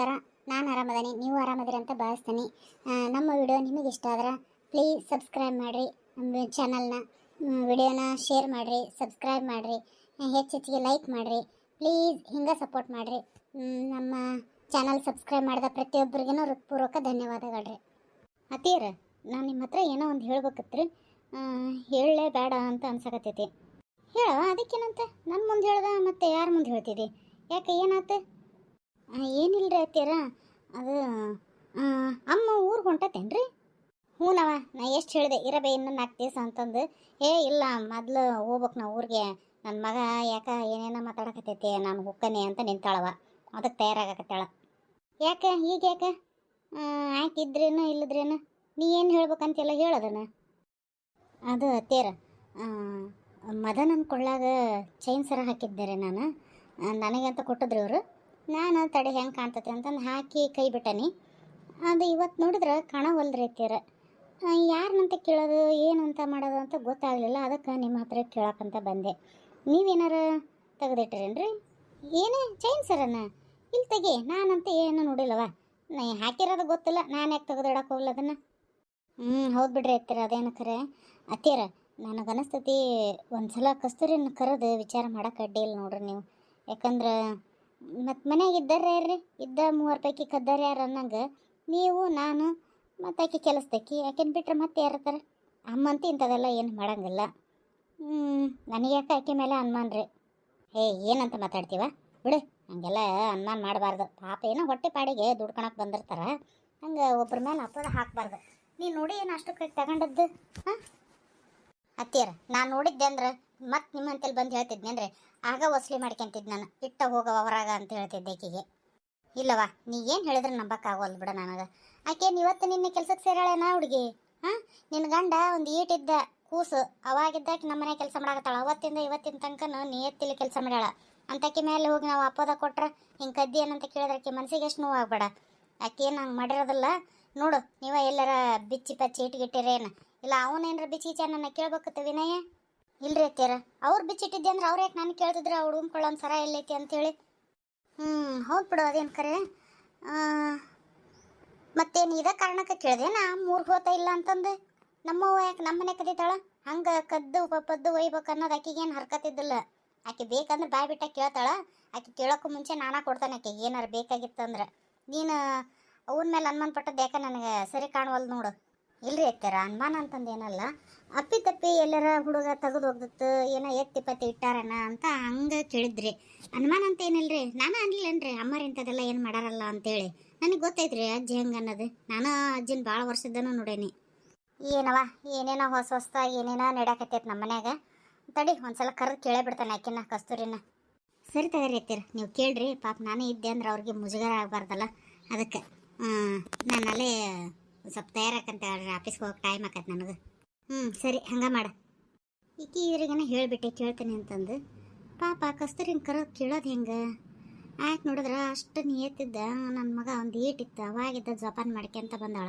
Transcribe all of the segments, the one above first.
ನಮಸ್ಕಾರ. ನಾನು ಆರಾಮದೀನಿ, ನೀವು ಆರಾಮದಿರಿ ಅಂತ ಭಾವಿಸ್ತೀನಿ. ನಮ್ಮ ವಿಡಿಯೋ ನಿಮಗೆ ಇಷ್ಟ ಆದ್ರೆ ಪ್ಲೀಸ್ ಸಬ್ಸ್ಕ್ರೈಬ್ ಮಾಡಿರಿ. ನಮ್ಮ ಚಾನಲ್ನ ವಿಡಿಯೋನ ಶೇರ್ ಮಾಡಿರಿ ಸಬ್ಸ್ಕ್ರೈಬ್ ಮಾಡಿರಿ ಹೆಚ್ಚು ಹೆಚ್ಚಿಗೆ ಲೈಕ್ ಮಾಡಿರಿ. ಪ್ಲೀಸ್ ಹಿಂಗೆ ಸಪೋರ್ಟ್ ಮಾಡಿರಿ. ನಮ್ಮ ಚಾನಲ್ ಸಬ್ಸ್ಕ್ರೈಬ್ ಮಾಡಿದ ಪ್ರತಿಯೊಬ್ಬರಿಗೂ ಹೃತ್ಪೂರ್ವಕ ಧನ್ಯವಾದಗಳು ರೀ ಅತ್ತೀರ ನಾನು ನಿಮ್ಮ ಹತ್ರ ಏನೋ ಒಂದು ಹೇಳ್ಬೇಕತ್ರಿ. ಹೇಳಲೇ ಬೇಡ ಅಂತ ಅನ್ಸಕತ್ತೈತಿ. ಹೇಳ, ಅದಕ್ಕೇನಂತ? ನನ್ನ ಮುಂದೆ ಹೇಳ್ದ ಮತ್ತೆ ಯಾರ ಮುಂದೆ ಹೇಳ್ತಿದ್ದಿ ಯಾಕೆ ಏನಾತ? ಏನಿಲ್ರಿ ಅತ್ತೀರ ಅದು ಅಮ್ಮ ಊರಿಗೆ ಹೊಂಟತೇನ್ರಿ ಹ್ಞೂನವ ನಾ ಎಷ್ಟು ಹೇಳಿದೆ, ಇರಬೇ ಇನ್ನೊಂದು ನಾಲ್ಕು ದಿವಸ ಅಂತಂದು. ಏ ಇಲ್ಲ, ಮೊದಲು ಹೋಗ್ಬೇಕು ನಾ ಊರಿಗೆ. ನನ್ನ ಮಗ ಯಾಕ ಏನೇನೋ ಮಾತಾಡಕತ್ತೈತಿ, ನಾನು ಹೊಕ್ಕನೆ ಅಂತ ನಿಂತಾಳವ. ಅದಕ್ಕೆ ತಯಾರಾಗಕತ್ತಾಳ. ಯಾಕೆ, ಈಗ ಯಾಕೆ? ಆಯ್ತಿದ್ರೇನು, ಇಲ್ಲದ್ರೇನು? ನೀ ಏನು ಹೇಳ್ಬೇಕಂತೆಲ್ಲ ಹೇಳೋದನ ಅದು ತೇರ ಮದನನ್ ಕೊಳ್ಳಾಗ ಚೈನ್ ಸರ ಹಾಕಿದ್ದಾರೆ ನಾನು. ನನಗೆ ಅಂತ ಕೊಟ್ಟಿದ್ರು ಇವರು. ನಾನು ತಡೆ ಹೆಂಗೆ ಕಾಣ್ತತೆ ಅಂತಂದು ಹಾಕಿ ಕೈ ಬಿಟ್ಟನಿ. ಅದು ಇವತ್ತು ನೋಡಿದ್ರೆ ಕಾಣವಲ್ರಿ ತೀರ ಯಾರನ್ನಂತ ಕೇಳೋದು ಅಂತ ಮಾಡೋದು ಅಂತ ಗೊತ್ತಾಗಲಿಲ್ಲ. ಅದಕ್ಕೆ ನಿಮ್ಮ ಹತ್ರ ಕೇಳೋಕ್ಕಂತ ಬಂದೆ. ನೀವೇನಾರ ತೆಗೆದಿಟ್ರೇನ್ರಿ ಏನೇ ಚೈನ್ ಸರನ ಇಲ್ಲಿ ತೆಗಿ, ನಾನಂತ ಏನು ನೋಡಿಲ್ಲವ. ನಾ ಹಾಕಿರೋದು ಗೊತ್ತಿಲ್ಲ, ನಾನು ಯಾಕೆ ತೆಗೆದಿಡಕ್ಕೆ ಹೋಗ್ಲ ಅದನ್ನು? ಹ್ಞೂ ಹೌದು ಬಿಡ್ರಿ ಅತ್ತೀರ ಅದೇನು ಖರೆ. ಅತ್ತೀರ ನನಗನಿಸ್ತತಿ ಒಂದು ಸಲ ಕಸ್ತೂರಿನ ಕರೆದು ವಿಚಾರ ಮಾಡಕ್ಕೆ ಅಡ್ಡಿ ಇಲ್ಲ ನೋಡ್ರಿ ನೀವು. ಯಾಕಂದ್ರೆ ಮತ್ತು ಮನೆಯಾಗ ಇದ್ದಾರ ಯಾರ್ರಿ? ಇದ್ದ ಮೂವರು ಪೈಕಿ ಕದ್ದಾರ ಯಾರು ಅನ್ನಂಗೆ ನೀವು, ನಾನು, ಮತ್ತು ಆಕೆ ಕೆಲಸದಕ್ಕಿ. ಆಕೆನ ಬಿಟ್ರೆ ಮತ್ತೆ ಯಾರತ್ತಾರ ಅಮ್ಮಂತ ಇಂಥದೆಲ್ಲ ಏನು ಮಾಡಂಗಿಲ್ಲ. ನನಗೆ ಯಾಕೆ ಆಕೆ ಮೇಲೆ ಅನುಮಾನ ರೀ? ಹೇ, ಏನಂತ ಮಾತಾಡ್ತೀವ? ಬಿಡು, ಹಂಗೆಲ್ಲ ಅನುಮಾನ ಮಾಡಬಾರ್ದು. ಪಾಪ ಏನೋ ಹೊಟ್ಟೆ ಪಾಡಿಗೆ ದುಡ್ಕೊಳಕ್ಕೆ ಬಂದಿರ್ತಾರ. ಹಂಗೆ ಒಬ್ರ ಮೇಲೆ ಅಪರಾಧ ಹಾಕಬಾರ್ದು. ನೀನು ನೋಡಿ ಏನು ಅಷ್ಟು ಕೈ ತಗೊಂಡದ್ದು? ಹಾಂ? ಅತ್ತಿಯರ, ನಾನು ನೋಡಿದ್ದೆ ಅಂದ್ರೆ ಮತ್ತೆ ನಿಮ್ಮಂತಲ್ಲಿ ಬಂದು ಹೇಳ್ತಿದ್ನಿ ಅಂದ್ರೆ ಆಗ ವಸೂಲಿ ಮಾಡ್ಕೊಂತಿದ್ದು ನಾನು. ಇಟ್ಟ ಹೋಗವ ಹೊರಗ ಅಂತ ಹೇಳ್ತಿದ್ದೆ ಆಕೆಗೆ ಇಲ್ಲವಾ ನೀ ಏನು ಹೇಳಿದ್ರೆ ನಂಬಕ್ಕಾಗೋಲ್ಲ ಬಿಡ ನನಗೆ. ಆಕೆ ಇವತ್ತು ನಿನ್ನೆ ಕೆಲ್ಸಕ್ಕೆ ನಾ ಹುಡುಗಿ? ಹಾಂ? ನಿನ್ನ ಗಂಡ ಒಂದು ಈಟಿದ್ದ ಕೂಸು ಅವಾಗಿದ್ದಾಕೆ ನಮ್ಮ ಮನೆ ಕೆಲಸ ಮಾಡಾಕತ್ತಾಳ. ಅವತ್ತಿಂದ ಇವತ್ತಿನ ತನಕನು ನಿಯತ್ತಿಲಿ ಕೆಲಸ ಮಾಡ್ಯಾಳ. ಅಂತಕ್ಕೆ ಮೇಲೆ ಹೋಗಿ ನಾವು ಅಪ್ಪದ ಕೊಟ್ರೆ ಹಿಂಗೆ ಕದ್ದಿ ಏನಂತ ಕೇಳಿದ್ರೆ ಆಕೆ ಮನಸ್ಸಿಗೆ ಎಷ್ಟು ನೋವು ಆಗ್ಬೇಡ ಆಕೆ ಏನು ಹಂಗೆ ಮಾಡಿರೋದಿಲ್ಲ. ನೋಡು, ನೀವ ಎಲ್ಲರ ಬಿಚ್ಚಿ ಪಚ್ಚಿ ಇಟ್ಗಿಟ್ಟಿರೇನು. ಇಲ್ಲ ಅವನೇನಾರ ಬಿಚ್ಚಿ ನನ್ನ ಕೇಳ್ಬೇಕತ್ತ ವಿನಯ? ಇಲ್ರಿ ಅತ್ತೀರ ಅವ್ರು ಬಿಚ್ಚಿಟ್ಟಿದ್ದೆ ಅಂದ್ರೆ ಅವ್ರು ಯಾಕೆ ನಾನು ಕೇಳ್ತಿದ್ರೆ? ಅವ್ರು ಉಮ್ಕೊಳ್ಳೋ ಸರ ಎಲ್ಲೈತಿ ಅಂತೇಳಿ. ಹ್ಞೂ ಹೌದು ಬಿಡು ಅದೇನು ಕರೆ. ಮತ್ತೇನು ಇದ ಕಾರಣಕ್ಕೆ ಕೇಳಿದೆ? ನಾ ಮೂರು ಹೋತ ಇಲ್ಲ ಅಂತಂದು. ನಮ್ಮವ್ವ ಯಾಕೆ ನಮ್ಮ ಮನೆ ಕದೀತಾಳ? ಹಂಗೆ ಕದ್ದು ಪಪ್ಪದ್ದು ಒಯ್ಬೇಕು ಅನ್ನೋದು ಆಕಿಗೇನು ಹರ್ಕತ್ತಿದ್ದಿಲ್ಲ ಆಕೆ ಬೇಕಂದ್ರೆ ಬಾಯಿ ಬಿಟ್ಟ ಕೇಳ್ತಾಳ. ಆಕೆ ಕೇಳೋಕ್ಕೂ ಮುಂಚೆ ನಾನಾ ಕೊಡ್ತಾನೆ ಆಕೆಗೆ ಏನಾರು ಬೇಕಾಗಿತ್ತಂದ್ರೆ. ನೀನು ಅವನ ಮೇಲೆ ಅನುಮಾನ ಪಟ್ಟದ್ದು ಯಾಕೆ ನನಗೆ ಸರಿ ಕಾಣುವಲ್ ನೋಡು. ಇಲ್ರಿ ಅಕ್ಕಾರ ಅನುಮಾನ ಅಂತಂದು ಏನಲ್ಲ. ಅಪ್ಪಿ ತಪ್ಪಿ ಎಲ್ಲರ ಹುಡುಗ ತೆಗೆದು ಹೋಗ್ದತ್ತು ಏನೋ ಎತ್ತಿ ಪತ್ತಿ ಇಟ್ಟಾರನ ಅಂತ ಹಂಗೆ ಕೇಳಿದ್ರಿ ಅನುಮಾನ ಅಂತ ಏನಿಲ್ರಿ? ನಾನು ಅನ್ಲಿಲ್ಲನ್ರಿ ಅಮ್ಮರ ಇಂಥದ್ದೆಲ್ಲ ಏನು ಮಾಡಾರಲ್ಲ ಅಂತೇಳಿ. ನನಗೆ ಗೊತ್ತೈತ್ರಿ ಅಜ್ಜಿ ಹೆಂಗೆ ಅನ್ನೋದು. ನಾನು ಅಜ್ಜಿನ ಭಾಳ ವರ್ಷದ್ದನ್ನು ನೋಡೇನಿ. ಏನವ ಏನೇನೋ ಹೊಸ ಹೊಸ್ದಾಗಿ ಏನೇನೋ ನಡ್ಯಾಕತ್ತೈತೆ ನಮ್ಮ ಮನ್ಯಾಗ. ತಡಿ ಒಂದ್ಸಲ ಕರೆದು ಕೇಳೇ ಬಿಡ್ತಾನೆ ಆಕಿನ ಕಸ್ತೂರಿನ. ಸರಿ ತಗರಿ ಅತ್ತೀರ ನೀವು ಕೇಳ್ರಿ. ಪಾಪ ನಾನೇ ಇದ್ದೆ ಅಂದ್ರೆ ಅವ್ರಿಗೆ ಮುಜುಗರ ಆಗಬಾರ್ದಲ್ಲ. ಅದಕ್ಕೆ ನಾನು ಅಲ್ಲೇ ಸ್ವಲ್ಪ ತಯಾರಾಕಂತ ಹೇಳ್ರಿ ಆಫೀಸ್ಗೆ ಹೋಗಿ ಟೈಮ್ ಆಕತ್ತೆ ನನಗೆ. ಹ್ಞೂ ಸರಿ, ಹಂಗೆ ಮಾಡ. ಈಕಿ ಇದ್ರಿಗೇನ ಹೇಳಿಬಿಟ್ಟೆ, ಕೇಳ್ತೀನಿ ಅಂತಂದು. ಪಾಪ, ಕಸ್ತೂರಿನ ಕರೋದು ಕೇಳೋದು ಹೆಂಗೆ? ಆಯ್ತು ನೋಡಿದ್ರೆ, ಅಷ್ಟು ನಿಯತ್ತಿದ್ದ ನನ್ನ ಮಗ ಒಂದು ಏಟಿತ್ತು ಅವಾಗಿದ್ದ ಜಪಾನ್ ಮಾಡ್ಕೊಂತ ಬಂದಾಳ.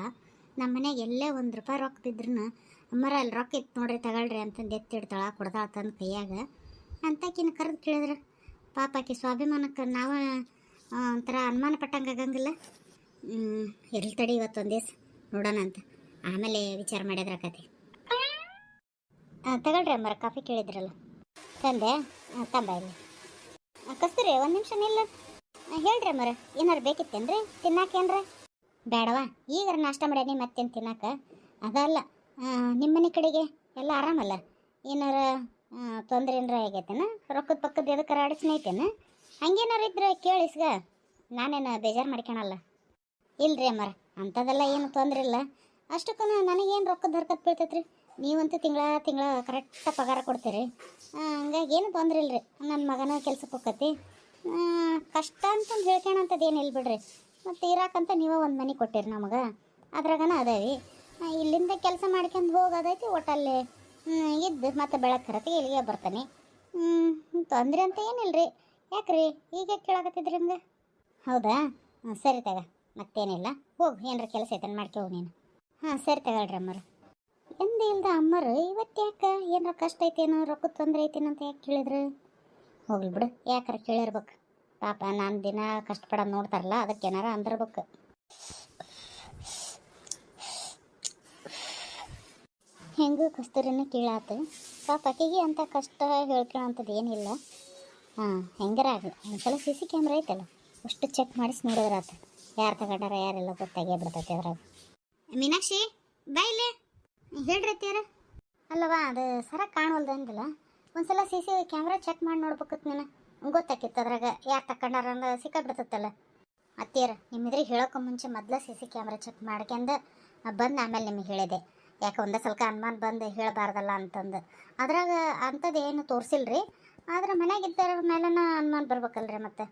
ನಮ್ಮ ಮನೆಗೆ ಎಲ್ಲೇ ಒಂದು ರೂಪಾಯಿ ರೊಕ್ಕ ಬಿದ್ರೂ ಅಮ್ಮರ ಅಲ್ಲಿ ರೊಕ್ಕ ಇತ್ತು ನೋಡ್ರಿ, ತಗೊಳ್ರಿ ಅಂತಂದು ಎತ್ತಿಡ್ತಾಳ ಕೊಡ್ದಾಳ ತಂದು ಕೈಯಾಗ. ಅಂತಕಿನ ಕರೆದು ಕೇಳಿದ್ರೆ, ಪಾಪ ಆಕಿ ಸ್ವಾಭಿಮಾನಕ್ಕೆ ನಾವು ಒಂಥರ ಅನುಮಾನ ಪಟ್ಟಂಗೆ ಆಗಂಗಿಲ್ಲ. ಇರ್ಲಿ ತಡಿ ಇವತ್ತೊಂದು ದಿವಸ. ನೋಡೋಣ ಅಂತ. ಆಮೇಲೆ ವಿಚಾರ ಮಾಡಿದ್ರ ಕತೆ ತಗೊಳ್ರಿ ಅಮ್ಮರ ಕಾಫಿ ಕೇಳಿದ್ರಲ್ಲ. ತಂದೆ ತಂಬ ಇಲ್ಲಿ. ಕಸ್ತೀರಿ ಒಂದು ನಿಮಿಷ ನಿಲ್ಲ. ಹೇಳ್ರಿ ಅಮ್ಮರ ಏನಾರು ಬೇಕಿತ್ತೇನ್ರಿ? ತಿನ್ನಾಕೇನ್ರ ಬೇಡವಾ? ಈಗ ನಾಷ್ಟ ಮಾಡ್ಯಾನಿ ಮತ್ತೇನು ತಿನ್ನಾಕ? ಅದಲ್ಲ ನಿಮ್ಮ ಮನೆ ಕಡೆಗೆ ಎಲ್ಲ ಆರಾಮಲ್ಲ? ಏನಾರ ತೊಂದರೆ ಏನರ ಆಗೈತೇನ? ರೊಕ್ಕದ ಪಕ್ಕದ ಎದಕ್ಕಾರ ಅಡಚಣೆ ಐತೇನ? ಹಂಗೇನಾರು ಇದ್ರೆ ಕೇಳಿಸ್ಗ. ನಾನೇನು ಬೇಜಾರು ಮಾಡ್ಕೊಳಲ್ಲ ಇಲ್ರಿ ಅಮ್ಮರ ಅಂಥದ್ದೆಲ್ಲ ಏನು ತೊಂದರೆ ಇಲ್ಲ. ಅಷ್ಟಕ್ಕೂ ನನಗೇನು ರೊಕ್ಕದ ಹರ್ಕತ್ ಬೀಳ್ತೈತ್ರಿ? ನೀವಂತೂ ತಿಂಗಳ ತಿಂಗಳ ಕರೆಕ್ಟಾಗಿ ಪಗಾರ ಕೊಡ್ತೀರಿ. ಹಂಗಾಗಿ ಏನು ಇಲ್ಲ ರೀ ನನ್ನ ಮಗನ ಕೆಲ್ಸಕ್ಕೆ ಹೋಗತಿ ಕಷ್ಟ ಅಂತಂದು ಹೇಳ್ಕೊಳಂಥದ್ದು ಏನು ಇಲ್ಲ ಬಿಡ್ರಿ. ಮತ್ತು ಇರಾಕಂತ ನೀವೇ ಒಂದು ಮನೆ ಕೊಟ್ಟಿರಿ ನಮಗೆ. ಅದ್ರಾಗನ ಅದಾವಿ ಇಲ್ಲಿಂದ ಕೆಲಸ ಮಾಡ್ಕೊಂಡು ಹೋಗೋದೈತಿ, ಒಟ್ಟಲ್ಲಿ ಇದ್ದು ಮತ್ತೆ ಬೆಳಕು ಕರತಿ ಇಲ್ಲಿಗೆ ಬರ್ತಾನೆ. ತೊಂದರೆ ಅಂತ ಏನಿಲ್ಲ ರೀ ಯಾಕ್ರಿ? ಈಗ ಕೇಳಾಕತ್ತಿದ್ರಿ ಹಂಗೆ? ಹೌದಾ? ಸರಿ ತಗ. ಮತ್ತೇನಿಲ್ಲ. ಹೋಗು, ಏನಾರ ಕೆಲಸ ಐತನ್ ಮಾಡ್ಕೋ ನೀನು. ಹಾಂ, ಸರಿ ತಗೊಳ್ರಿ ಅಮ್ಮರು ಎಂದೇ ಇಲ್ದ ಅಮ್ಮರು, ಇವತ್ತು ಯಾಕೆ ಏನಾರ ಕಷ್ಟ ಐತೇನೋ, ರೊಕ್ಕ ತೊಂದರೆ ಐತೇನು ಅಂತ ಯಾಕೆ ಕೇಳಿದ್ರು? ಹೋಗ್ಲಿ ಬಿಡು, ಯಾಕಾರ ಕೇಳಿರ್ಬೇಕು? ಪಾಪ ನಾನು ದಿನ ಕಷ್ಟಪಡೋದು ನೋಡ್ತಾರಲ್ಲ, ಅದಕ್ಕೆ ಏನಾರ ಅಂದಿರ್ಬೇಕು. ಹೆಂಗೂ ಕಸ್ತೂರಿನ ಕೀಳಾತು. ಪಾಪ ಆಕೆಗೆ ಅಂತ ಕಷ್ಟ ಹೇಳ್ಕೊಳ್ಳೋಂಥದ್ದು ಏನಿಲ್ಲ. ಹಾಂ, ಹೆಂಗಾರ ಆಗಲಿ. ಒಂದ್ಸಲ ಸಿ ಸಿ ಕ್ಯಾಮ್ರಾ ಐತಲ್ಲ, ಅಷ್ಟು ಚೆಕ್ ಮಾಡಿಸಿ ನೋಡಿದ್ರಾತು. ಯಾರು ತಗೊಂಡಾರ ಯಾರೆಲ್ಲ ಗೊತ್ತಾಗೇ ಬಿಡ್ತೈತೆ ಅದ್ರಾಗ ಮೀನಾಕ್ಷಿ ಬಾಯಿಲೆ ಹೇಳ್ರಿ ಅತ್ತೀರ ಅಲ್ಲವಾ ಅದು ಸರ ಕಾಣವಲ್ದು ಅಂದಿಲ್ಲ. ಒಂದ್ಸಲ ಸಿ ಸಿ ಕ್ಯಾಮ್ರಾ ಚೆಕ್ ಮಾಡಿ ನೋಡ್ಬೇಕಿತ್ತು ನೀನು. ಗೊತ್ತಾಕಿತ್ತು ಅದ್ರಾಗ ಯಾರು ತಕೊಂಡಾರ ಅಂದ ಸಿಕ್ಕಾಬಿಡ್ತತ್ತಲ್ಲ ಅತ್ತೀರ ನಿಮ್ಮಿದ್ರೆ ಹೇಳೋಕೆ ಮುಂಚೆ ಮೊದಲ ಸಿ ಸಿ ಕ್ಯಾಮ್ರಾ ಚೆಕ್ ಮಾಡ್ಕೊಂಡು ಬಂದು ಆಮೇಲೆ ನಿಮಗೆ ಹೇಳಿದೆ. ಯಾಕೆ ಒಂದೇ ಸ್ವಲ್ಪ ಅನುಮಾನ ಬಂದು ಹೇಳಬಾರ್ದಲ್ಲ ಅಂತಂದು. ಅದ್ರಾಗ ಅಂಥದ್ದು ಏನು ರೀ ಆದ್ರೆ ಮನೆಯಾಗಿದ್ದರ ಮೇಲೆನ ಅನುಮಾನ ಬರ್ಬೇಕಲ್ರಿ ಮತ್ತೆ.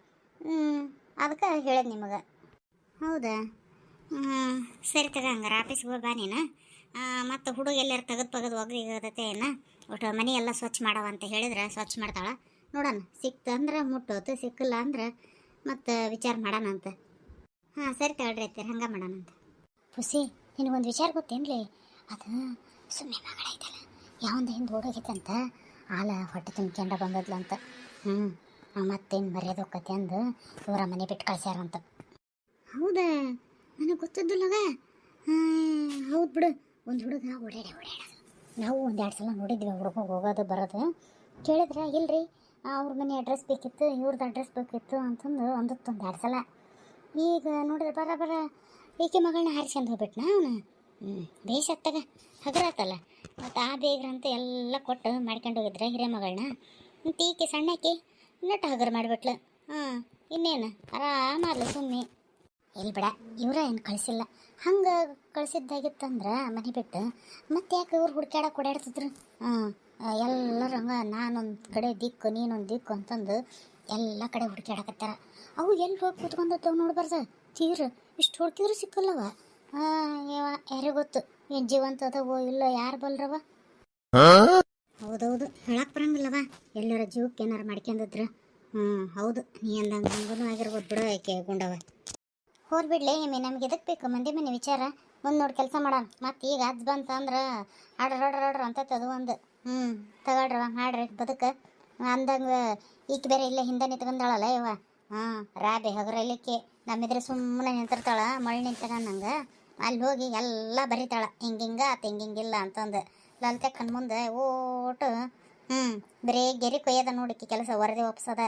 ಅದಕ್ಕೆ ಹೇಳಿದೆ ನಿಮಗೆ. ಹೌದಾ? ಸರಿ ತಗ ಹಂಗಾರೆ. ಆಫೀಸ್ಗೆ ಹೋಗಿ ಬಾ ನೀನು. ಮತ್ತು ಹುಡುಗ ಎಲ್ಲಾರು ತೆಗೆದು ಪಗದು ಒಗ್ರಿಗದತೆ ಏನು? ಒಟ್ಟು ಮನೆ ಎಲ್ಲ ಸ್ವಚ್ಛ ಮಾಡವ ಅಂತ ಹೇಳಿದ್ರೆ ಸ್ವಚ್ಛ ಮಾಡ್ತಾಳೆ. ನೋಡೋಣ ಸಿಕ್ತು ಅಂದ್ರೆ ಮುಟ್ಟೋತು, ಸಿಕ್ಕಿಲ್ಲ ಅಂದ್ರೆ ಮತ್ತು ವಿಚಾರ ಮಾಡೋಣ ಅಂತ. ಹಾಂ, ಸರಿ ತಗೊಳ್ರಿ ಐತೆ ಹಂಗೆ ಮಾಡೋಣ ಅಂತ. ಖುಷಿ ನಿನಗೊಂದು ವಿಚಾರ ಗೊತ್ತೇನ್ಲಿ? ಅದು ಸುಮ್ಮನೆ ಮಗಳ ಐತಲ್ಲ ಯಾವಂದ ಹಿಂದೆ ಓಡೋಗಿತ್ತಂತ ಆಲ ಹೊಟ್ಟೆ ತುಂಬಿಕೊಂಡ ಬಂದದ್ಲಂತ. ಹ್ಞೂ ಮತ್ತೇನು ಮರ್ಯಾದೆ ಹೋಗತ್ತೆ ಅಂದು ಇವರ ಮನೆ ಬಿಟ್ಟು ಕಳ್ಸ್ಯಾರಂತ ಹೌದಾ? ನನಗೆ ಲಗ ಹೌದು ಬಿಡು. ಒಂದು ಹುಡುಗ ಓಡಾಡಿ, ಓಡಾಡ. ನಾವು ಒಂದು ಎರಡು ಸಲ ನೋಡಿದ್ವಿ ಹುಡುಗ ಹೋಗೋದು, ಬರೋದು. ಕೇಳಿದ್ರೆ, ಇಲ್ರಿ ಅವ್ರ ಮನೆ ಅಡ್ರೆಸ್ ಬೇಕಿತ್ತು ಇವ್ರದ್ದು ಅಡ್ರೆಸ್ ಬೇಕಿತ್ತು ಅಂತಂದು ಒಂದತ್ತು ಒಂದು ಎರಡು ಸಲ. ಈಗ ನೋಡಿದ್ರೆ, ಬರ ಬರ. ಈಕೆ ಮಗಳನ್ನ ಹಾರಿಸ್ಕೊಂಡು ಹೋಗ್ಬಿಟ್ನ ಅವನು? ಹ್ಞೂ ಬೇಷ್ ಹತ್ತಗ ಹಗರಾತಲ್ಲ ಮತ್ತು ಆ ಬೇಗ್ರಂತ ಎಲ್ಲ ಕೊಟ್ಟು ಮಾಡ್ಕೊಂಡು ಹೋಗಿದ್ರೆ ಹಿರೆ ಮಗಳನ್ನ ಮತ್ತು ಈಕೆ ಸಣ್ಣಕ್ಕೆ ನಟ್ಟು ಹಗರ ಮಾಡಿಬಿಟ್ಲು. ಹಾಂ ಇನ್ನೇನು? ಆರಾಮಲ್ಲ ಸುಮ್ಮನೆ. ಇಲ್ಲಿ ಬಿಡ ಇವರ ಏನು ಕಳಿಸಿಲ್ಲ. ಹಂಗೆ ಕಳಿಸಿದ್ದಾಗಿತ್ತಂದ್ರೆ ಮನೆ ಬಿಟ್ಟು ಮತ್ತೆ ಯಾಕೆ ಇವ್ರು ಹುಡ್ಕ್ಯಾಡಕ್ಕೆ ಓಡಾಡ್ತಿದ್ರು? ಹಾಂ ಎಲ್ಲರೂ ಹಂಗೆ ನಾನೊಂದು ಕಡೆ ದಿಕ್ಕು ನೀನೊಂದು ದಿಕ್ಕು ಅಂತಂದು ಎಲ್ಲ ಕಡೆ ಹುಡುಕ್ಯಾಡಕತ್ತಾರ. ಅವು ಎಲ್ಲಿ ಹೋಗಿ ಕೂತ್ಕೊಂಡತ್ತವು ನೋಡ್ಬಾರ್ದ ತೀರ ಇಷ್ಟು ಹುಡುಕಿದ್ರು ಸಿಕ್ಕಲ್ಲವ? ಯಾರಿಗೆ ಗೊತ್ತು? ಏನು ಜೀವಂತ ಅದವೋ ಇಲ್ಲ ಯಾರು ಬಲ್ರವ? ಹೌದೌದು ಹೇಳಕ್ಕೆ ಬರಂಗಿಲ್ಲವ. ಎಲ್ಲರ ಜೀವಕ್ಕೆ ಏನಾರು ಮಾಡ್ಕೊಂಡಿದ್ರ ಹ್ಞೂ ಹೌದು ನೀ ಅಂದಂಗೆ ಹಂಗೂ ಆಗಿರ್ಬೋದು ಬಿಡು ಆಕೆ ಗುಂಡವ. ಹೋರ್ ಬಿಡ್ಲಿ ಮೇ ನಮ್ಗೆ ಎದಕ್ಕೆ ಬೇಕು? ಮಂದಿ ಮನೆ ವಿಚಾರ. ಮುಂದೆ ನೋಡಿ ಕೆಲಸ ಮಾಡೋಣ ಮತ್ತು ಈಗ ಅದ್ ಬಂತ ಅಂದ್ರೆ ಆಡ್ರ ಆಡ್ರ ಆಡ್ರ ಅಂತೈತೆ ಅದು ಒಂದು. ಹ್ಞೂ ತಗೊಳ್ರವ ಮಾಡ್ರಿ ಬದುಕು. ಅಂದಂಗೆ ಈಕೆ ಬೇರೆ ಇಲ್ಲೇ ಹಿಂದೆ ನಿಂತ್ಕೊಂಡಾಳಲ್ಲ ಇವ ಹಾಂ, ರಾಬೆ ಹಗರಲಿಕ್ಕೆ ನಮ್ಮಿದ್ರೆ ಸುಮ್ಮನೆ ನಿಂತಿರ್ತಾಳ ಮಳೆ ನಿಂತ್ಕೊಂಡಂಗೆ ಅಲ್ಲಿ ಹೋಗಿ ಎಲ್ಲ ಬರಿತಾಳ. ಹಿಂಗಿಂಗ ಆತ ಹಿಂಗಿಂಗಿಲ್ಲ ಅಂತಂದು ಲಲಿತಕ್ಕನ ಮುಂದೆ ಓಟು. ಹ್ಞೂ ಬರೇ ಗೆರಿ ಕೊಯ್ಯದ ನೋಡಿಕೆ ಕೆಲಸ, ವರದಿ ಒಪ್ಸದ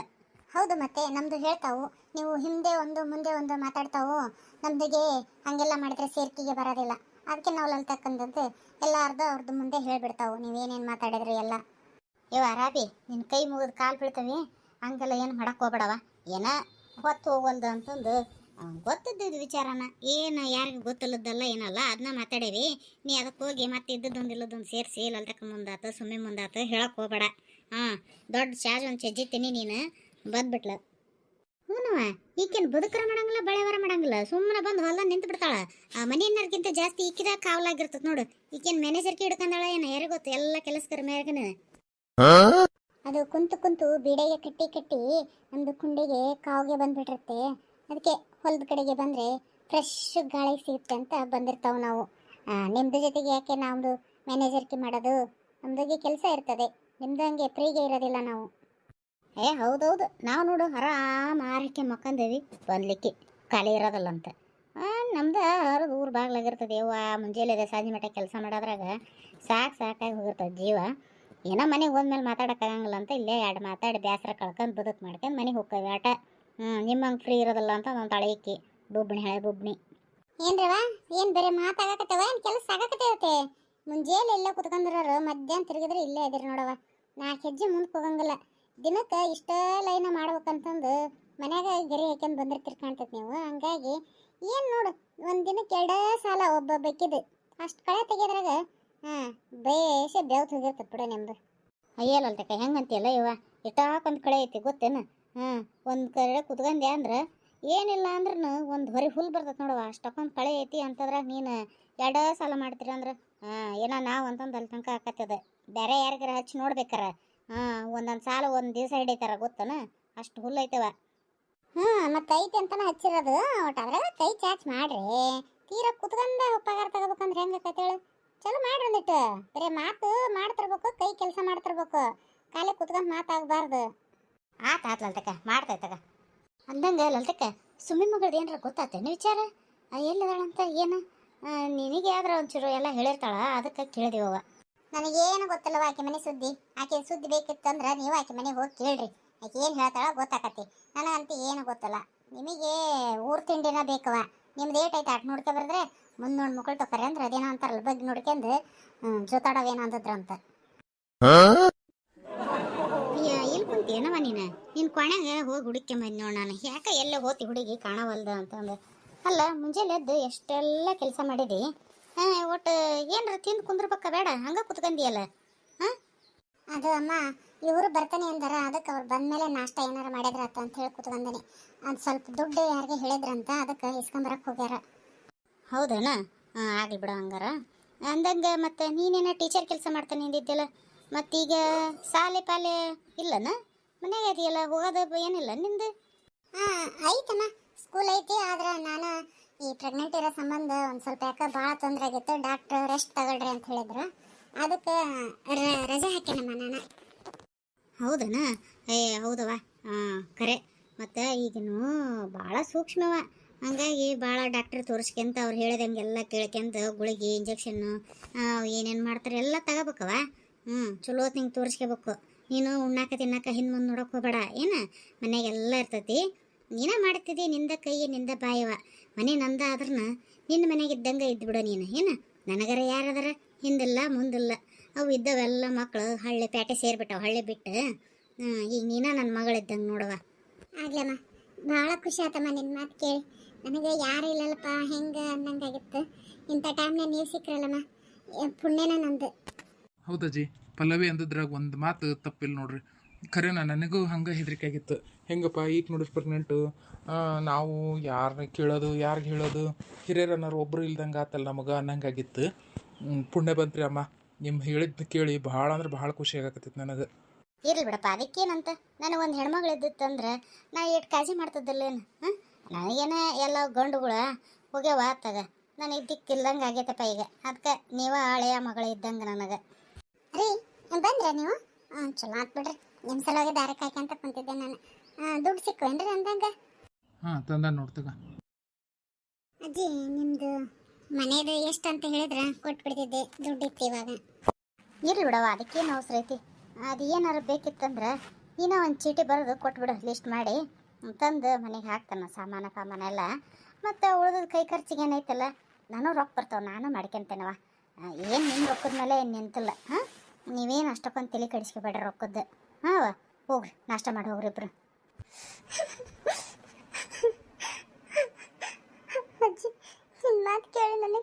ಹೌದು ಮತ್ತೆ, ನಮ್ದು ಹೇಳ್ತಾವು, ನೀವು ಹಿಂದೆ ಒಂದು, ಮುಂದೆ ಒಂದು ಮಾತಾಡ್ತಾವು, ನಮ್ದಿಗೆ ಹಂಗೆಲ್ಲ ಮಾಡಿದ್ರೆ ಸೇರ್ಕಿಗೆ ಬರೋದಿಲ್ಲ. ಅದಕ್ಕೆ ನಾವು ಲಲ್ತಕ್ಕಂಥದ್ದು ಎಲ್ಲ ಅರ್ಧ ಅವ್ರದ್ದು ಮುಂದೆ ಹೇಳ್ಬಿಡ್ತಾವು, ನೀವೇನೇನು ಮಾತಾಡಿದ್ರಿ ಎಲ್ಲ. ಇವ ರಾಬಿ ನಿನ್ನ ಕೈ ಮುಗಿದು ಕಾಲು ಬೀಳ್ತವೆ, ಹಂಗೆಲ್ಲ ಏನು ಮಾಡಕ್ಕೆ ಹೋಗ್ಬೇಡವ? ಏನ ಹೊತ್ತು ಹೋಗಲ್ದು ಅಂತಂದು ಗೊತ್ತಿದ್ದು ವಿಚಾರನ, ಏನು ಯಾರಿಗೂ ಗೊತ್ತಿಲ್ಲದಲ್ಲ ಏನಲ್ಲ ಅದನ್ನ ಮಾತಾಡೇವಿ. ನೀ ಅದಕ್ಕೆ ಹೋಗಿ ಮತ್ತೆ ಇದ್ದದ್ದೊಂದು ಇಲ್ಲದೊಂದು ಸೇರಿಸಿ, ಲಲ್ತಕ್ಕ ಮುಂದಾತು ಸುಮ್ಮನೆ ಮುಂದಾತು ಹೇಳಕ್ಕೆ ಹೋಗ್ಬೇಡ. ಹಾಂ, ದೊಡ್ಡ ಚಾರ್ಜ್ ಒಂದು ಚೆಜ್ಜಿತೀನಿ ನೀನು. ಬಂದ್ಬಿಟ್ಲ. ಹ್ಞೂನವ ಈಕೇನು ಬದುಕರ ಮಾಡಂಗಿಲ್ಲ ಬಳೆವರ ಮಾಡಂಗಿಲ್ಲ ಸುಮ್ಮನೆ ಬಂದು ಹೊಲ ನಿಂತು ಬಿಡ್ತಾಳ. ಆ ಮನೆಯನ್ನರ್ಗಿಂತ ಜಾಸ್ತಿ ಈಕಿದ ಕಾವಲಾಗಿರ್ತದ ನೋಡು. ಈಕೇನು ಮ್ಯಾನೇಜರ್ಗೆ ಹಿಡ್ಕೊಂಡಾಳ ಏನ ಯಾರಿಗೆ ಗೊತ್ತು? ಎಲ್ಲ ಕೆಲಸಕರ ಮ್ಯಾಗನ ಅದು ಕುಂತು ಕುಂತು ಬಿಡೆಗೆ ಕಟ್ಟಿ ಕಟ್ಟಿ ನಮ್ದು ಕುಂಡಿಗೆ ಕಾವಿಗೆ ಬಂದ್ಬಿಟ್ಟಿರುತ್ತೆ. ಅದಕ್ಕೆ ಹೊಲದ ಕಡೆಗೆ ಬಂದ್ರೆ ಫ್ರೆಶ್ ಗಾಳಿ ಸಿಗುತ್ತೆ ಅಂತ ಬಂದಿರ್ತಾವ ನಾವು. ನಿಮ್ದು ಜೊತೆಗೆ ಯಾಕೆ ನಮ್ಮದು ಮ್ಯಾನೇಜರ್ಗೆ ಮಾಡೋದು? ನಮ್ದಾಗೆ ಕೆಲಸ ಇರ್ತದೆ. ನಿಮ್ದಂಗೆ ಫ್ರೀಗೆ ಇರೋದಿಲ್ಲ ನಾವು. ಏ, ಹೌದೌದು. ನಾವು ನೋಡು, ಆರಾಮ ಆರಕ್ಕೆ ಮಕ್ಕಂದೇವಿ. ಬಂದ್ಲಿಕ್ಕೆ ಖಾಲಿ ಇರೋದಲ್ಲ ಅಂತ ನಮ್ದು ಹರಿದು ಊರು ಬಾಗ್ಲಾಗಿರ್ತದೆ. ಯವ್ವ ಮುಂಜಾನೆ ಸಾಜಿ ಮಠ ಕೆಲಸ ಮಾಡೋದ್ರಾಗ ಸಾಕು ಸಾಕಾಗಿ ಹೋಗಿರ್ತದೆ ಜೀವ. ಏನೋ ಮನೆಗೆ ಹೋದ್ಮೇಲೆ ಮಾತಾಡೋಕ್ಕಾಗಂಗಿಲ್ಲ ಅಂತ ಇಲ್ಲೇ ಎರಡು ಮಾತಾಡಿ ಬೇಸರ ಕಳ್ಕೊಂಡು ಬದುಕು ಮಾಡ್ಕೊಂಡು ಮನೆಗೆ ಹೋಗ್ತೇವೆ. ಆಟ ಹ್ಞೂ ನಿಮ್ಮಂಗೆ ಫ್ರೀ ಇರೋದಲ್ಲ ಅಂತ ಒಂದು ತಳೆಯಕ್ಕಿ ಬುಬ್ಣಿ ಹಳೆ, ಬುಬ್ಣಿ. ಏನ್ರವ ಏನು ಬರೀ ಮಾತಾಗಕತ್ತವ ಏನು ಕೆಲಸ ಆಗಕತ್ತೈತೆ ಮುಂಜಾನೆ ಎಲ್ಲ ಕುತ್ಕೊಂಡ್ರ ಮಧ್ಯಾಹ್ನ ತಿರುಗಿದ್ರೆ ಇಲ್ಲೇ ಇದ್ರಿ ನೋಡವ ನಾಲ್ಕು ಹೆಜ್ಜೆ ಮುಂದೆ ಹೋಗಂಗಿಲ್ಲ ದಿನಕ್ಕೆ ಇಷ್ಟ ಲೈನ ಮಾಡ್ಬೇಕಂತಂದು ಮನ್ಯಾಗ ಗೆರೆ ಹಾಕ್ಯಂದು ಬಂದಿರ್ತೀರಿ ಕಾಣ್ತೈತಿ ನೀವು. ಹಂಗಾಗಿ ಏನು ನೋಡು, ಒಂದು ದಿನಕ್ಕೆ ಎರಡೇ ಸಾಲ ಒಬ್ಬ ಬೇಕಿದ್ದು ಅಷ್ಟು ಕಳೆ ತೆಗಿಯೋದ್ರಾಗ, ಹಾಂ, ಬೇಷ ಬೆವ್ತು ಹೋಗಿರ್ತದೆ ಬಿಡು ನಿಮ್ದು. ಅಯ್ಯಲ್ಲಲ್ತಕ್ಕ ಹೆಂಗಂತೀಯಲ್ಲ ಇವ? ಇಟ್ಟಾಕೊಂದು ಕಳೆ ಐತಿ ಗೊತ್ತೇನು? ಹಾಂ, ಒಂದು ಕಡೆ ಕುತ್ಕೊಂಡೆ ಅಂದ್ರೆ ಏನಿಲ್ಲ ಅಂದ್ರೂ ಒಂದು ಹೊರಿ ಹುಲ್ ಬರ್ತೈತೆ ನೋಡುವ ಅಷ್ಟಕ್ಕೊಂದು ಕಳೆ ಐತಿ ಅಂತಂದ್ರೆ ನೀನು ಎರಡೇ ಸಾಲ ಮಾಡ್ತೀರಿ ಅಂದ್ರೆ, ಹಾಂ, ಏನೋ ನಾವು ಅಂತಂದು ಅಲ್ಲಿ ತನಕ ಆಕತ್ತದ ಬೇರೆ ಯಾರಿಗಾರ ಹಚ್ಚಿ ನೋಡ್ಬೇಕಾರ? ಹಾಂ, ಒಂದೊಂದು ಸಾಲ ಒಂದು ದಿವಸ ಹಿಡಿತಾರ, ಗೊತ್ತನ? ಅಷ್ಟು ಹುಲ್ಲು ಐತವ. ಹಾಂ, ಮತ್ತೆ ಐತೆ ಅಂತಾನೆ ಹಚ್ಚಿರೋದು. ಒಟ್ಟು ಅದ್ರಾಗ ಕೈ ಚಾಚ್ ಮಾಡ್ರಿ. ತೀರ ಕುತ್ಕೊಂಡ ಪಗಾರ ತಗೋಬೇಕಂದ್ರೆ ಹೆಂಗೆ ಕತ್ತೇಳು ಚಲೋ ಮಾಡ್ರಿ ಒಂದಿಟ್ಟು. ಬರೀ ಮಾತು ಮಾಡ್ತಿರ್ಬೇಕು, ಕೈ ಕೆಲಸ ಮಾಡ್ತಿರ್ಬೇಕು. ಕಾಲೇ ಕುತ್ಕೊಂಡು ಮಾತಾಗಬಾರ್ದು ಆತ ಆತ ಲಲ್ತಕ್ಕ ಮಾಡ್ತೈತಕ ಅಂದಂಗೆ ಲಲ್ತಕ್ಕ ಸುಮ್ಮಿ ಮಗಳದ್ದು ಏನಾರ ಗೊತ್ತಾತೇನು ವಿಚಾರ? ಎಲ್ಲಿದಾಳಂತ, ಏನು? ನಿನಗೆ ಯಾವ್ದಾರ ಒಂಚೂರು ಎಲ್ಲ ಹೇಳಿರ್ತಾಳ, ಅದಕ್ಕೆ ಕೇಳಿದೆವವ ನನಗೇನು ಗೊತ್ತಲ್ಲವ ಆಕೆ ಮನೆ ಸುದ್ದಿ. ಆಕೆ ಸುದ್ದಿ ಬೇಕಿತ್ತಂದ್ರೆ ನೀವು ಆಕೆ ಮನೆಗೆ ಹೋಗಿ ಕೇಳ್ರಿ. ಆಕೆ ಏನು ಹೇಳ್ತಾಳ ಗೊತ್ತಾಕತಿ. ನನಗಂತೂ ಏನು ಗೊತ್ತಲ್ಲ. ನಿಮಗೆ ಊರ್ ತಿಂಡಿನ ಬೇಕವ ನಿಮ್ದು ಐತೆ ಅಟ್ ನೋಡ್ಕೊ ಬರೆದ್ರೆ ಮುಂದೆ ನೋಡಿ ಮಕ್ಕಳು ತಗೋರಿ ಅಂದ್ರೆ ಅದೇನೋ ಅಂತಾರಲ್ಲ ಬಗ್ಗೆ ನೋಡ್ಕೊಂಡು ಜೋತಾಡವೇನೋ ಅಂತದ್ರ ಅಂತ. ಎಲ್ಲಿ ಕುಂತೀನವ ನೀನು? ನಿನ್ನ ಕೊನೆಗೆ ಹೋಗಿ ಹುಡುಕ್ಯಂಬಂದು ನೋಡ ನಾನು. ಯಾಕೆ ಎಲ್ಲ ಹೋತಿ ಹುಡುಗಿ ಕಾಣವಲ್ದ ಅಂತಂದು. ಅಲ್ಲ, ಮುಂಜಾನೆ ಎದ್ದು ಎಷ್ಟೆಲ್ಲ ಕೆಲಸ ಮಾಡಿದಿ? ಹಾಂ ಒಟ್ಟು ಏನರ ತಿಂದು ಕುಂದ್ರಬೇಕ ಬೇಡ ಹಂಗೆ ಕುತ್ಕಂದಿಯಲ್ಲ? ಹಾಂ? ಅದು ಅಮ್ಮ ಇವರು ಬರ್ತಾನೆ ಅಂದಾರ ಅದಕ್ಕೆ ಅವ್ರು ಬಂದಮೇಲೆ ನಾಷ್ಟ ಏನಾರ ಮಾಡಿದ್ರತ್ತ ಅಂತ ಹೇಳಿ ಕುತ್ಕೊಂಡೇನೆ ಅದು ಸ್ವಲ್ಪ ದುಡ್ಡು ಯಾರಿಗೆ ಹೇಳಿದ್ರಂತ ಅದಕ್ಕೆ ಇಸ್ಕೊಂಬರಕ್ಕೆ ಹೋಗ್ಯಾರ. ಹೌದಣ್ಣ ಹಾಂ ಆಗಲಿ ಬಿಡು ಹಂಗಾರ. ಅಂದಂಗೆ ಮತ್ತೆ ನೀನೇನ ಟೀಚರ್ ಕೆಲಸ ಮಾಡ್ತಾನೆ ಮತ್ತೆ ಮತ್ತೀಗ ಸಾಲೆ ಪಾಲೆ ಇಲ್ಲನ? ಮನೆಗೆ ಇದೆಯಲ್ಲ ಹೋಗೋದು ಏನಿಲ್ಲ ನಿಂದು? ಹಾಂ ಐತಮ್ಮ ಸ್ಕೂಲ್ ಐತಿ ಆದ್ರೆ ನಾನು ಈ ಪ್ರೆಗ್ನೆಂಟ್ ಇರೋ ಸಂಬಂಧ ಒಂದು ಸ್ವಲ್ಪ ಯಾಕೆ ಭಾಳ ತೊಂದರೆ ಆಗಿತ್ತು. ಡಾಕ್ಟ್ರ್ ರೆಸ್ಟ್ ತಗೊಳ್ರಿ ಅಂತ ಹೇಳಿದ್ರು. ಅದಕ್ಕೆ ರಜೆ ಹಾಕೇನಮ್ಮ ನಾನು. ಹೌದನ ಏ ಹೌದವ ಹಾಂ ಕರೆ ಮತ್ತು ಈಗಿನೂ ಭಾಳ ಸೂಕ್ಷ್ಮವ. ಹಂಗಾಗಿ ಭಾಳ ಡಾಕ್ಟ್ರ್ ತೋರಿಸ್ಕೊಂತ ಅವ್ರು ಹೇಳಿದಂಗೆಲ್ಲ ಕೇಳ್ಕೊಂತ ಗುಳಿಗೆ ಇಂಜೆಕ್ಷನ್ನು ಏನೇನು ಮಾಡ್ತಾರೆ ಎಲ್ಲ ತಗೋಬೇಕವ ಹ್ಞೂ ಚಲೋ ಹಿಂಗೆ ತೋರಿಸ್ಕೋಬೇಕು. ನೀನು ಉಣ್ಣಾಕ ತಿನ್ನಾಕ ಹಿಂದೆ ಮುಂದೆ ಹೋಗಬೇಡ ಹೋಗ್ಬೇಡ. ಏನು? ಮನೆಗೆಲ್ಲ ಇರ್ತೈತಿ. ನೀನೇ ಮಾಡ್ತಿದ್ದಿ ನಿಂದ ಕೈ ನಿಂದ ಬಾಯವ. ಮನೆ ನಂದ ಆದ್ರನ ನಿನ್ನ ಮನೆಗೆ ಇದ್ದಂಗೆ ಬಿಡ ನೀನು ಏನು? ನನಗರ ಯಾರದಾರ? ಹಿಂದಿಲ್ಲ ಮುಂದಿಲ್ಲ. ಅವು ಇದ್ದವೆಲ್ಲ ಮಕ್ಕಳು ಹಳ್ಳಿ ಪ್ಯಾಟೆ ಸೇರಿಬಿಟ್ಟವು ಹಳ್ಳಿ ಬಿಟ್ಟು. ಈಗ ನೀನ ನನ್ನ ಮಗಳಿದ್ದಂಗೆ ನೋಡವ ಆಗ್ಲಮ್ಮ ಭಾಳ ಖುಷಿ ಆತಮ್ಮ ನಿನ್ನ ಮಾತು ಕೇಳಿ. ನನಗೆ ಯಾರು ಇಲ್ಲಲ್ಲಪ್ಪ ಹೆಂಗೆ ಅನ್ನಂಗಾಗಿತ್ತು. ಇಂಥ ಟೈಮ್ನಾಗ ನೀವು ಸಿಕ್ಕ್ರಲ್ಲಮ್ಮ ಪುಣ್ಯನ ನಂದು. ಹೌದಜ್ಜಿ ಪಲ್ಲವಿ ಅಂದದ್ರಾಗ ಒಂದು ಮಾತು ತಪ್ಪಿಲ್ಲ ನೋಡ್ರಿ. ಖರೇನ ನನಗೂ ಹಂಗೆ ಹೆದರಿಕೆ ಆಗಿತ್ತು. ಹೆಂಗಪ್ಪ ಈಗ ನೋಡಿಸ್ ಪ್ರೆಗ್ನೆಂಟು ನಾವು ಯಾರನ್ನ ಕೇಳೋದು ಯಾರಿಗೆ ಹೇಳೋದು ಹಿರಿಯರು ಅನ್ನೋರು ಒಬ್ಬರು ಇಲ್ದಂಗೆ ಆತಲ್ಲ ನಮಗೆ ಅನ್ನಂಗಾಗಿತ್ತು. ಆಗಿತ್ತು ಪುಣ್ಯ ಬಂತ್ರಿ ಅಮ್ಮ. ನಿಮ್ಮ ಹೇಳಿದ್ದು ಕೇಳಿ ಭಾಳ ಅಂದ್ರೆ ಭಾಳ ಖುಷಿ ಆಗಾಕತ್ತಿತ್ತು ನನಗೆ. ಇರಲಿ ಬಿಡಪ್ಪ ಅದಕ್ಕೇನಂತ? ನನಗೆ ಒಂದು ಹೆಣ್ಮಗಳು ಇದ್ದಿತ್ತಂದ್ರೆ ನಾ ಎಷ್ಟು ಕಾಳಜಿ ಮಾಡ್ತಿದ್ದಿಲ್ಲೇನು? ಹಾಂ? ನನಗೇನ ಎಲ್ಲ ಗಂಡುಗಳ ಹೋಗ್ಯಾವ ತಗ ನನಗೆ ದಿಕ್ಕಿಲ್ದಂಗೆ ಆಗೈತಪ್ಪ ಈಗ. ಅದಕ್ಕೆ ನೀವು ಹಳೆಯ ಮಗಳು ಇದ್ದಂಗೆ ನನಗೆ. ರೀ ಬಂದ್ರೆ ನೀವು? ಹಾಂ ಚಲೋ ಆತ್ ಬಿಡ್ರಿ. ನಿಮ್ಮ ಸಲುವಾಗಿ ದಾರ ಕಾಯ್ಕೊಂತ ಕುಂತಿದ್ದೆ ನಾನು. ದುಡ್ಡು ಸಿಕ್ಕೇನ್ರಿ ಅಂದಂಗ? ಹಾಂ ತಂದ ನೋಡ್ತಗ. ಅಜ್ಜಿ ನಿಮ್ದು ಮನೆಯದು ಎಷ್ಟು ಅಂತ ಹೇಳಿದ್ರೆ? ಕೊಟ್ಬಿಡ್ತಿದ್ದೆ ದುಡ್ಡು ಇತ್ತು ಇವಾಗ. ಇರ್ಲಿ ಬಿಡವ ಅದಕ್ಕೇನು ಅವಸರ ಐತಿ. ಅದು ಏನಾರು ಬೇಕಿತ್ತಂದ್ರೆ ನೀನು ಒಂದು ಚೀಟಿ ಬರೆದು ಕೊಟ್ಬಿಡು ಲಿಸ್ಟ್ ಮಾಡಿ. ತಂದು ಮನೆಗೆ ಹಾಕ್ತಾನ ಸಾಮಾನು ಪಾಮಾನ ಎಲ್ಲ. ಮತ್ತು ಉಳಿದ ಕೈ ಖರ್ಚಿಗೆ ಏನೈತಲ್ಲ ನಾನು ರೊಕ್ಕ ಬರ್ತಾವೆ ನಾನು ಮಾಡ್ಕೊಂತೇನವ ಏನು ನಿಮ್ಮ ರೊಕ್ಕದ ಮೇಲೆ ಏನು ನಿಂತಿಲ್ಲ ಹಾಂ? ನೀವೇನು ಅಷ್ಟಕ್ಕೊಂದು ತಲೆ ಕಡಿಸ್ಕೊಬೇಡ್ರಿ ರೊಕ್ಕದ್ದು. ಹಾಂ, ಹೋಗ್ರಿ, ನಾಷ್ಟ ಮಾಡಿ ಹೋಗ್ರಿ ಇಬ್ರು. ಅಜ್ಜಿ ನಿನ್ನ ಮಾತು ಕೇಳಿ ನನಗೆ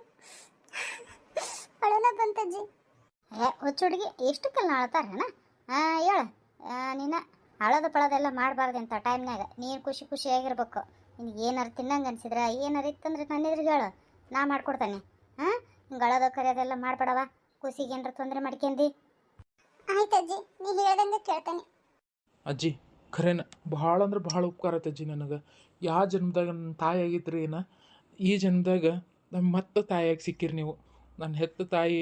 ಅಳನ ಬಂತಜ್ಜಿ ಏ, ಹುಚ್ಚ ಹುಡುಗಿ ಎಷ್ಟಕ್ಕೆಲ್ಲ ಅಳ್ತಾರೇನ? ಹೇಳ. ನೀನು ಅಳೋದು ಪಳದೆಲ್ಲ ಮಾಡಬಾರ್ದು ಅಂತ ಟೈಮ್ನಾಗ ನೀನು ಖುಷಿ ಖುಷಿಯಾಗಿರ್ಬೇಕು ನಿನಗೆ ಏನಾರು ತಿನ್ನಂಗೆ ಅನ್ಸಿದ್ರೆ, ಏನಾರು ಇತ್ತಂದ್ರೆ ನನ್ನ ಎದುರಿಗೆ ಹೇಳು. ನಾ ಮಾಡ್ಕೊಡ್ತಾನೆ. ಹಾಂ ಹಿಂಗೆ ಅಳೋದು ಕರೆಯೋದೆಲ್ಲ ಮಾಡಬೇಡವ? ಖುಷಿಗೆ ಏನಾರು ತೊಂದರೆ ಮಾಡ್ಕೊಂಡಿ. ನೀ ಹೇಳ್ದಂಗೆ ಅಜ್ಜಿ, ಖರೇನ ಭಾಳ ಅಂದ್ರೆ ಭಾಳ ಉಪಕಾರ ಅಜ್ಜಿ ನನಗೆ. ಯಾವ ಜನ್ಮದಾಗ ನನ್ನ ತಾಯಿ ಆಗಿದ್ರಿ ಏನ, ಈ ಜನ್ಮದಾಗ ನಮ್ಮ ಮತ್ತೆ ತಾಯಿಯಾಗಿ ಸಿಕ್ಕಿರಿ ನೀವು. ನನ್ನ ಹೆತ್ತ ತಾಯಿ,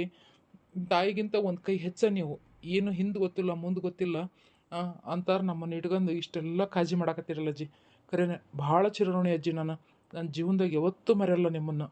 ತಾಯಿಗಿಂತ ಒಂದು ಕೈ ಹೆಚ್ಚ ನೀವು. ಏನು ಹಿಂದೆ ಗೊತ್ತಿಲ್ಲ, ಮುಂದೆ ಗೊತ್ತಿಲ್ಲ. ಅಂತಾರೆ ನಮ್ಮನ್ನು ಇಟ್ಕೊಂಡು ಇಷ್ಟೆಲ್ಲ ಕಾಜಿ ಮಾಡಾಕತ್ತಿರಲ್ಲ ಅಜ್ಜಿ. ಖರೇನೆ ಭಾಳ ಚಿರಋಣಿ ಅಜ್ಜಿ ನಾನು. ನನ್ನ ಜೀವನದಾಗ ಯಾವತ್ತೂ ಮರೆಯಲ್ಲ ನಿಮ್ಮನ್ನು.